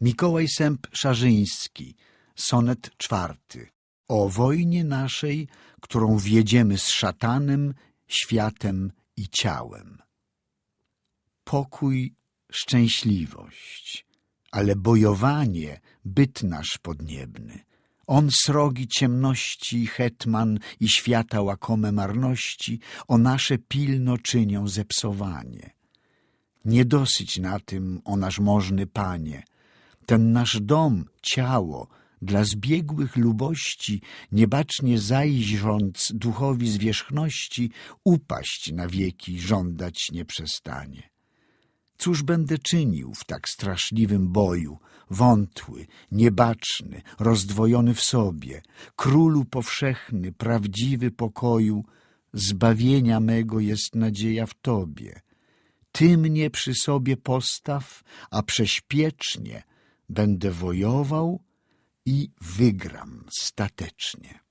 Mikołaj Sęp Szarzyński, sonet czwarty. O wojnie naszej, którą wiedziemy z szatanem, światem i ciałem. Pokój, szczęśliwość, ale bojowanie byt nasz podniebny. On srogi ciemności, hetman i świata łakome marności, o nasze pilno czynią zepsowanie. Nie dosyć na tym, o nasz możny panie, ten nasz dom, ciało, dla zbiegłych lubości, niebacznie zajrząc duchowi zwierzchności, upaść na wieki żądać nie przestanie. Cóż będę czynił w tak straszliwym boju, wątły, niebaczny, rozdwojony w sobie, królu powszechny, prawdziwy pokoju, zbawienia mego jest nadzieja w Tobie. Ty mnie przy sobie postaw, a prześpiesznie będę wojował i wygram statecznie.